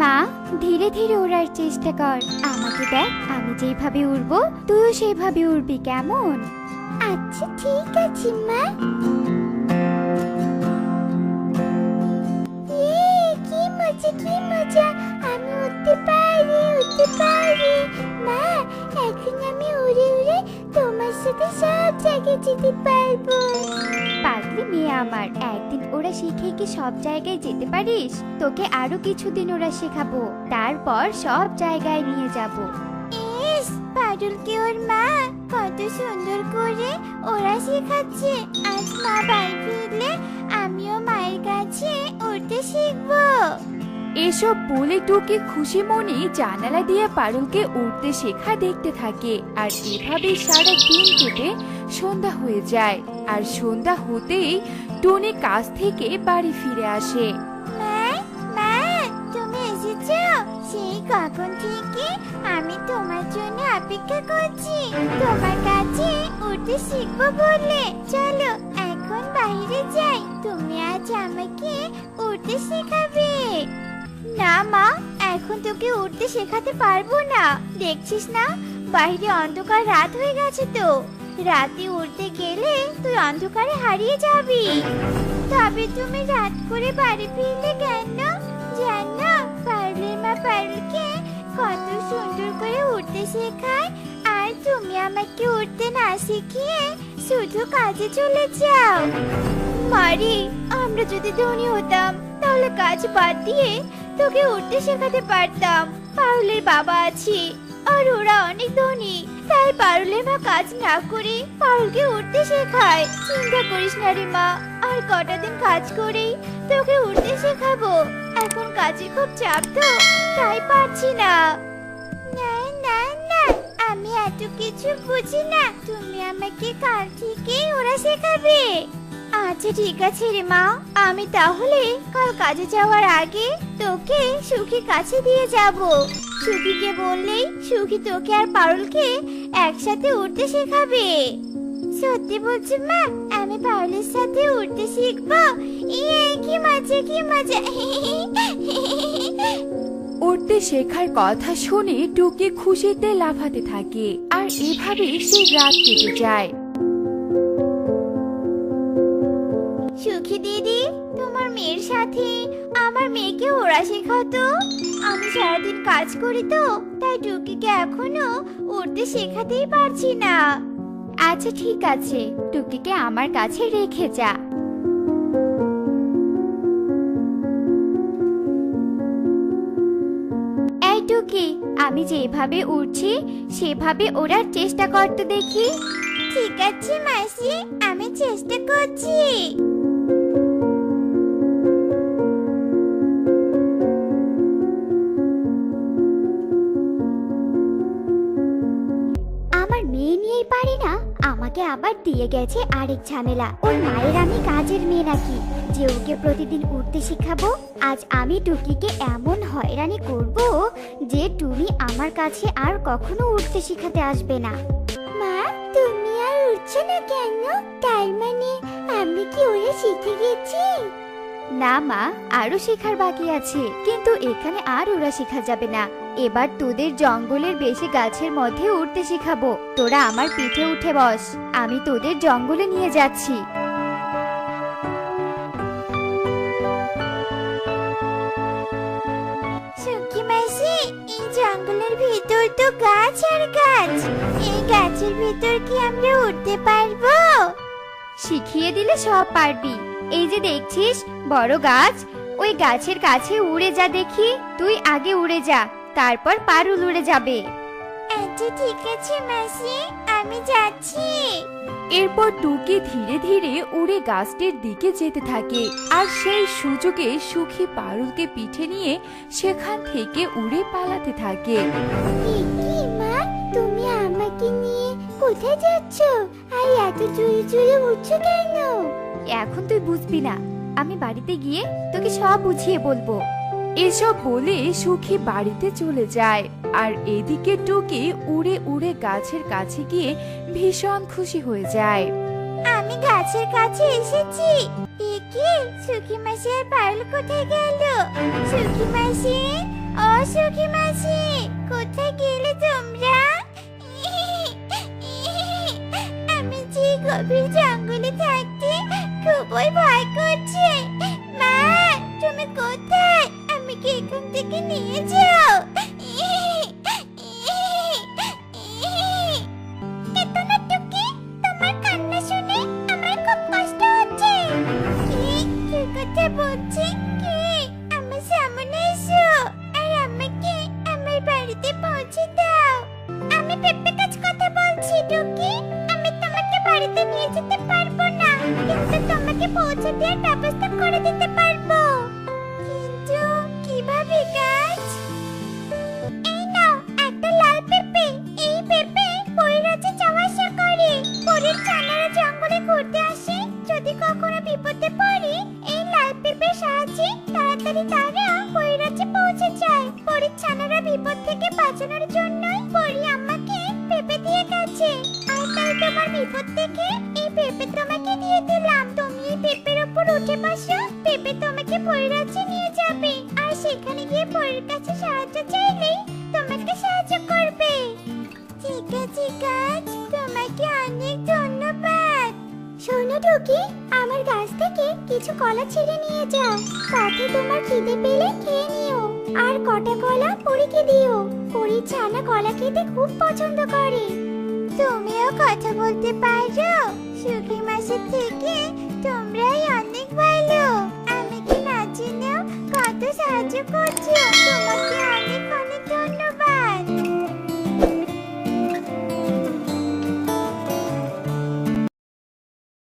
মা, ধীরে ধীরে ওড়ার চেষ্টা কর। আমাকে দেখ, আমি যেভাবে উড়বো, তুইও সেভাবে উড়বি, কেমন? আচ্ছা ঠিক আছে, মা। আমি উঠতে মা আমি উড়ে তোমার সাথে সব জায়গায় যেতে পারব। আমার, একদিন ওরা শিখে কি সব জায়গায় যেতে পারিস? তোকে আরও কিছুদিন ওরা শেখাবো। তারপর সব জায়গায় নিয়ে যাব। ইস পারুলকে ওর মা কত সুন্দর করে ওরা শেখাচ্ছে। আজ মা বাড়ি ফিরলে আমিও মায়ের কাছে উঠতে শিখব। এসব বলে টুকি খুশি মনে জানালা দিয়ে পারুলকে উঠতে শেখা দেখতে থাকে। আর এভাবে সারা দিন কেটে সন্ধ্যা হয়ে যায়। আর সন্ধ্যা হতেই টুনি কাজ থেকে বাড়ি ফিরে আসে। মা মা তুমি এসেছ? সেই কখন থেকে আমি তোমার জন্য অপেক্ষা করছি। তোমার কাছে উঠতে শিখব বলে। চলো, এখন বাইরে যাই। তুমি আজ আমাকে উঠতে শেখাবে। না, মা, এখন তোকে উঠতে শেখাতে পারব না। দেখছিস না, বাইরে অন্ধকার রাত হয়ে গেছে তো। রাতে উঠতে গেলে তুই অন্ধকারে হারিয়ে যাবি। তবে তুমি রাত করে বাড়ি ফিরলে কেন? জানো পারুলের মা পারুলকে কত সুন্দর করে উঠতে শেখায়। আর তুমি আমাকে উঠতে না শিখিয়ে শুধু কাজে চলে যাও। মারি, আমরা যদি ধনী হতাম, তাহলে কাজ বাদ দিয়ে তোকে উঠতে শেখাতে পারতাম। পারুলের বাবা আছি, আর ওরা অনেক ধনী। তাই পারুলের মা কাজ না করে পারুলকে উঠতে শেখায়। চিন্তা করিস না রে মা আর কটা দিন কাজ করেই তোকে উঠতে শেখাবো। এখন কাজে খুব চাপ তো তাই পারছি না। না না না আমি এত কিছু বুঝি না। তুমি আমাকে কাল থেকে ওরা শেখাবে। আচ্ছা ঠিক আছে রে মা আমি তাহলে কাল কাজে যাওয়ার আগে তোকে সুখী কাছে দিয়ে যাব। সুখীকে বললেই সুখী তোকে আর পারুলকে একসাথে উঠতে শেখাবে। সত্যি বলছি মা আমি পারুলের সাথে উঠতে শিখব। ইয়ে কি মজা কি মজা। উঠতে শেখার কথা শুনে টুকি খুশিতে লাফাতে থাকে আর এভাবে সে রাত কেটে যায়। সুখী দিদি তোমার মেয়ের সাথে আমার মেয়েকে ওরা শেখাতো। আমি সারাদিন কাজ করি তো, তাই টুকিকে এখনও উড়তে শেখাতেই পারছি না। আচ্ছা ঠিক আছে, টুকিকে আমার কাছে রেখে যা। এই টুকি, আমি যেভাবে উঠছি সেভাবে ওড়ার চেষ্টা করতে দেখি। ঠিক আছে, মাসি, আমি চেষ্টা করছি। আমাকে আবার দিয়ে গেছে আরেক ঝামেলা। ওর মায়ের আমি কাজের মেয়ে নাকি। যে ওকে প্রতিদিন উঠতে শিখাবো, আজ আমি টুকিকে এমন হয়রানি করব যে তুমি আমার কাছে আর কখনো উঠতে শিখাতে আসবে না। মা, তুমি আর উঠছো না কেন? তার মানে আমি কি ওরা শিখে গেছি না মা আরও শেখার বাকি আছে। কিন্তু এখানে আর ওরা শেখা যাবে না। এবার তোদের জঙ্গলের বেশি গাছের মধ্যে উঠতে শেখাবো। তোরা আমার পিঠে উঠে বস। আমি তোদের জঙ্গলে নিয়ে যাচ্ছি। সুখী মাসি এই জঙ্গলের ভিতর তো গাছ আর গাছ। এই গাছের ভিতর কি আমরা উঠতে পারব? শিখিয়ে দিলে সব পারবি। এই যে দেখছিস বড় গাছ ওই গাছের কাছে উড়ে যা দেখি তুই আগে উড়ে যা তারপর পারুল উড়ে যাবে। আচ্ছা ঠিক আছে মাসি আমি যাচ্ছি। এরপর টুকি ধীরে ধীরে উড়ে গাছটির দিকে যেতে থাকে আর সেই সুযোগে সুখী পারুলকে পিঠে নিয়ে সেখান থেকে উড়ে পালাতে থাকে। কি মা? তুমি আমাকে নিয়ে কোথায় যাচ্ছ? আর এত জোরে জোরে উঠছো কেন? এখন তুই বুঝবি না। আমি বাড়িতে গিয়ে তোকে সব বুঝিয়ে বলব। এসব বলে সুখী বাড়িতে চলে যায়। আর এদিকে টুকি উড়ে উড়ে গাছের কাছে গিয়ে ভীষণ খুশি হয়ে যায়। আমি গাছের কাছে এসেছি। কি সুখী মাসি আর পারুল কোথায় গেল? সুখী মাসি, ও সুখী মাসি, কোথায় গেলে তোমরা? আমি যে গভীর জঙ্গলে থাকতে খুবই ভয় করছে। মা, তুমি কোথায়? আমাকে এখান থেকে নিয়ে যাও? কি কি কি? আমি পেঁপে কাজ কথা বলছি, টুকি। আমি তোমাকে বাড়িতে নিয়ে যেতে পারব থেকে বাঁচানোর জন্যই পরি আমাকে পেঁপে দিয়ে গেছে আর তাই তোমার বিপদ থেকে এই পেঁপে তোমাকে দিয়ে দিলাম। তুমি এই পেঁপের উপর উঠে বসো, পেঁপে তোমাকে পরিরাজ্যে নিয়ে যাবে। আর সেখানে গিয়ে পরীর কাছে সাহায্য চাইলেই তোমাকে সাহায্য করবে। ঠিক আছে গাছ তোমাকে অনেক ধন্যবাদ। শোনো টুকি, আমার গাছ থেকে কিছু কলা ছিঁড়ে নিয়ে যাও। সাথে তোমার খিদে পেলে আর কটা কলা পরীকে দিও। পরীর ছানা কলা খেতে খুব পছন্দ করে। তুমিও কথা বলতে পারো। সুখী মাসের থেকে তোমরাই অনেক ভালো।